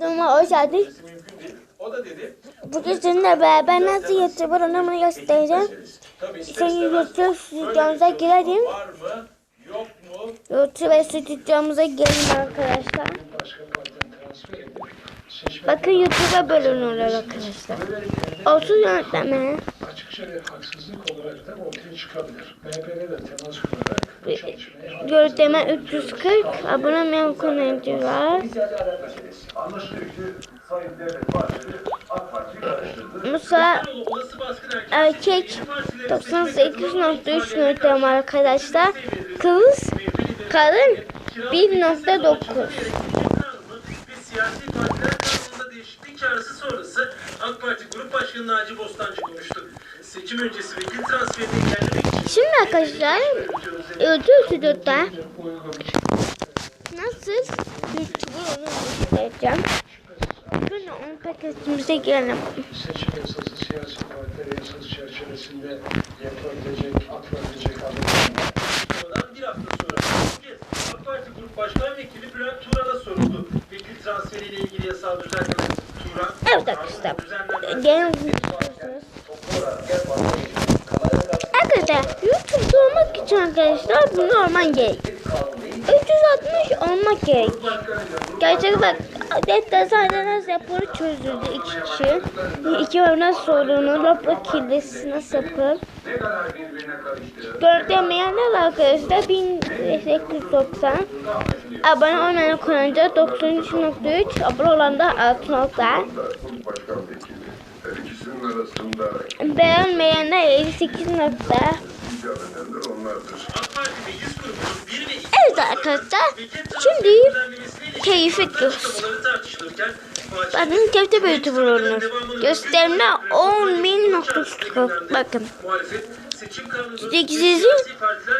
Geldin. mümkün değil. O da dedi. Bugün seninle beraber nasıl YouTuber onu göstereceğim. Tabii ister Seni istemez YouTube stüdyomuza girelim. var mı? Yok mu? YouTube stüdyomuza girelim arkadaşlar. Bakın YouTube'a bölünüyorlar arkadaşlar. Olsun yönetmeni. Bir haksızlık olarak da ortaya çıkabilir. MHP'de de temas kurarak çalışmaya Yönetmen 340. Abone olmayan kullanıcılar. Anlaşılıyor ki Sayın Devlet Bahçeli AK Parti'yi karıştırdı. Musa erkek erkek 98.3 yöntem arkadaşlar. Kız kadın 1.9. ve siyasi partiler kanununda değişiklik çağrısı sonrası AK Parti Grup Başkanı Naci Bostancı konuştu. Seçim öncesi vekil transferini engellemek için Şimdi arkadaşlar YouTube stüdyoda nasıl YouTuber onu göstereceğim. Şimdi onun paketimize girelim. seçim yasası, siyasi partiler yasası çerçevesinde yapılabilecek, atılabilecek adımlar. Sonradan bir hafta sonra bu kez AK Parti Grup Başkan Vekili Bülent Turan'a soruldu. Vekil transferiyle ilgili yasal düzenleme Turan, Evet arkadaşlar. düzenlenmez. Gelin. Arkadaşlar YouTube'da olmak için arkadaşlar bu normal gerek. 360 olmak gerek. Gerçek bak defter sadece nasıl yapılır çözüldü iki kişi. İki nasıl sorunu, lapla kirlisi nasıl yapılır. Gördemeyenler arkadaşlar 1890. Abone olmayan kullanıcı 93.3. Abone olan da 6 nokta. Beğenmeyenler 58 nokta. Evet arkadaşlar. Şimdi keyif ediyoruz. Bakın köfte böğütü bulunur. Gösterme 10 bin noktası. Bakın. Sizin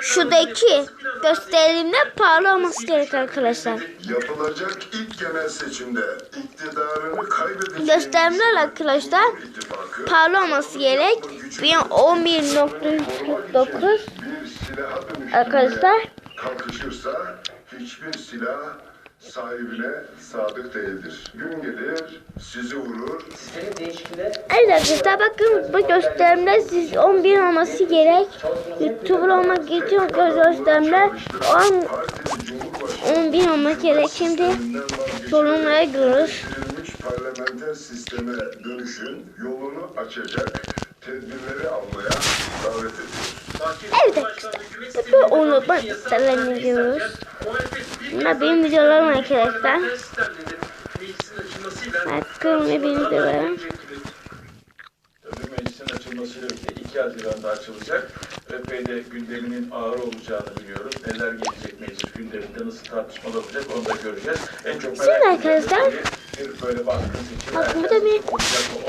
şuradaki gösterimde pahalı olması gerek arkadaşlar. Yapılacak ilk genel seçimde iktidarını kaybedecek... Gösterimler arkadaşlar pahalı olması gerek. 10.000.9 arkadaşlar. kalkışırsa hiçbir silah sahibine sadık değildir. Gün gelir sizi vurur, Evet arkadaşlar bakın bu gösterimde siz 11 olması gerek. YouTuber olmak için gösterimde 10 partili cumhurbaşkanı 11 olmak gerek. Şimdi sorunlara. Değiştirilmiş parlamenter sisteme dönüşün yolunu açacak tedbirleri almaya davet ediyoruz. Evet arkadaşlar. Bu unutmak istemiyoruz. Bunlar benim videolarım arkadaşlar. Bakın ve benim videolarım. Tabii meclisin açılmasıyla birlikte 2 Haziran'da açılacak. ÖP'de gündeminin ağır olacağını biliyoruz. Neler gelecek meclis gündeminde, nasıl tartışmalar olacak onu da göreceğiz. En çok Şimdi merak arkadaşlar, Bak burada bir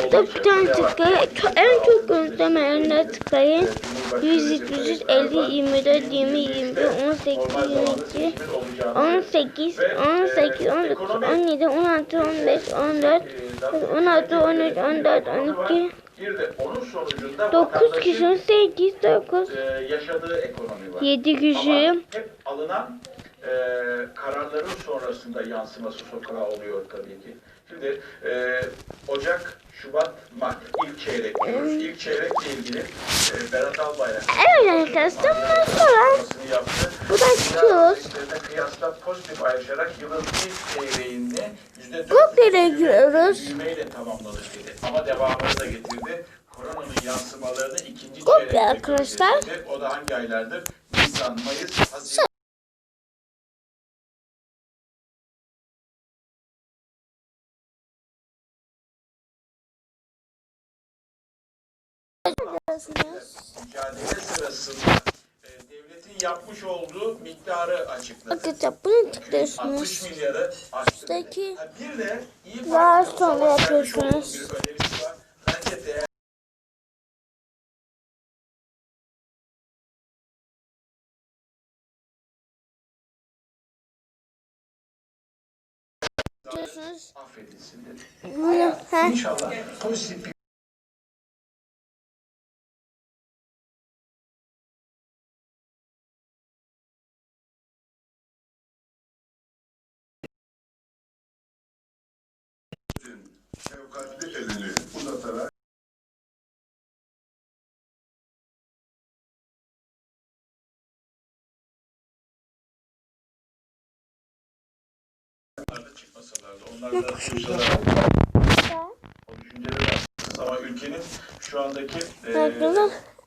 burada bir tane tıklayın. En çok gözlemeyenler tıklayın. 100, 100, 50, 24, 20, 21, 18, 22, 18, 18, 19, 17, 16, 15, 14, 16, 13, 14, 12, Bir de onun sonucunda 9 vatandaşın, kişi, 8, 9, e, yaşadığı ekonomi var. 7 kişi. E, kararların sonrasında yansıması sokağa oluyor tabii ki. Şimdi e, Ocak, Şubat, Mart ilk çeyrek diyoruz. İlk çeyrekle ilgili e, Berat Albayrak Evet arkadaşlar bundan sonra yaptı. buradan çıkıyoruz. Kıyasla pozitif ayrışarak yılın ilk çeyreğini yüzde Google giriyoruz. büyümeyle tamamladık dedi. Ama devamını da getirdi. Koronanın yansımalarını ikinci çeyrekte arkadaşlar. O da hangi aylardır? Nisan, Mayıs, Haziran. Mücadele sırasında e, devletin yapmış olduğu miktarı açıkladı. Arkadaşlar bunu 60 tıklıyorsunuz. milyarı aştı. Üstteki Ha, bir de iyi Parti sonra yapıyorsunuz. bir önerisi var. Bence affedilsin dedi. Bunu. İnşallah pozitif bir şefkatli elini uzatarak Onlar da çıkmasalardı. Onlar da duysalar o düşünceleri aslında ama ülkenin şu andaki e,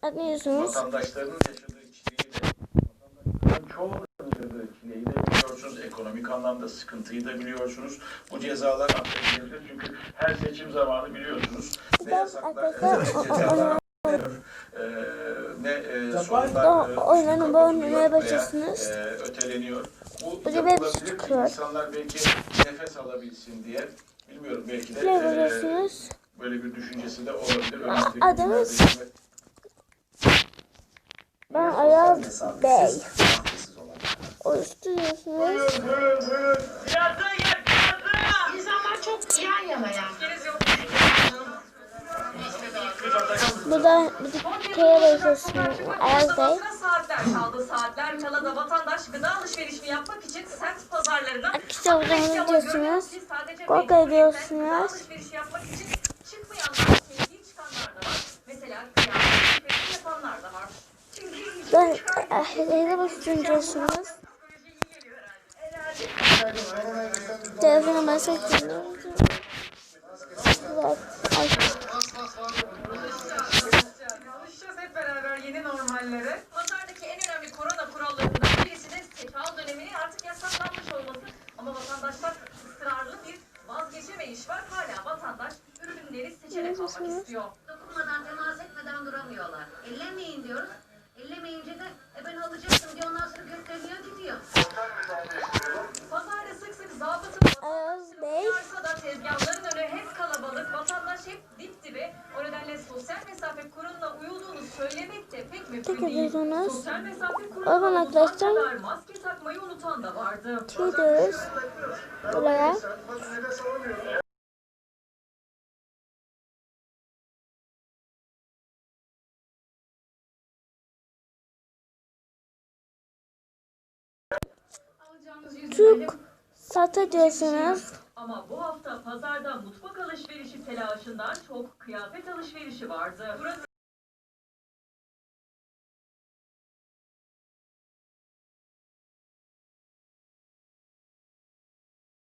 anlıyorsunuz. vatandaşlarının yaşadığı çileyi de vatandaşların çoğunun yaşadığı çileyi de biliyorsunuz. Ekonomik anlamda sıkıntıyı da biliyorsunuz. Bu cezalar affedilebilir çünkü her seçim zamanı biliyorsunuz. Ne yasaklar, cezalar ne e, sorunlar e, kapatılıyor veya, başlasınız. öteleniyor. Bu yapılabilir ki çıkıyor. insanlar belki nefes alabilsin diye bilmiyorum belki de Ne e, böyle bir düşüncesi de olabilir. Günlerde- Ben Ayaz Bey. Oluşturuyorsunuz. İnsanlar çok yan yana yani. Bu da bir. Ayaz Bey. Basına saatler kaldı. Saatler kala da vatandaş gıda alışverişini yapmak için semt pazarlarına ki sadece Korku mecburiyetten ediyorsunuz. Gıda alışverişi yapmak için çıkmayanlar, sevdiği çıkanlar da var. Mesela kıyafet alışverişi yapanlar da var. Çünkü Ben T'ye basıyorsunuz. psikoloji iyi geliyor basıyorsunuz. Ay, Alışacağız hep beraber yeni normallere. Pazardaki en önemli korona kurallarından birisi de döneminin artık yasaklanmış olması. Ama vatandaşlar ısrarlı bir vazgeçemeyiş var. Hala vatandaş ürünleri seçerek almak istiyor. dokunmadan, temas etmeden duramıyorlar. Ellemeyin diyoruz. Ellemeyince de e ben alacaktım diye ondan sonra gösteriyor gidiyor. Pazarda sık sık zabıtın Ayaz Bey. varsa da tezgahların önü hep kalabalık. Vatandaş hep dip dibe. O nedenle sosyal mesafe kuralına uyulduğunu söylemek de pek mümkün Peki, değil. diyorsunuz. Sosyal mesafe kuralına arkadaşlar- kadar maske takmayı unutan da vardı. Gidiyoruz. Buraya. Alacağınız yüz Çok diyorsunuz. Ama bu hafta pazarda mutfak alışverişi telaşından çok kıyafet alışverişi vardı. Burası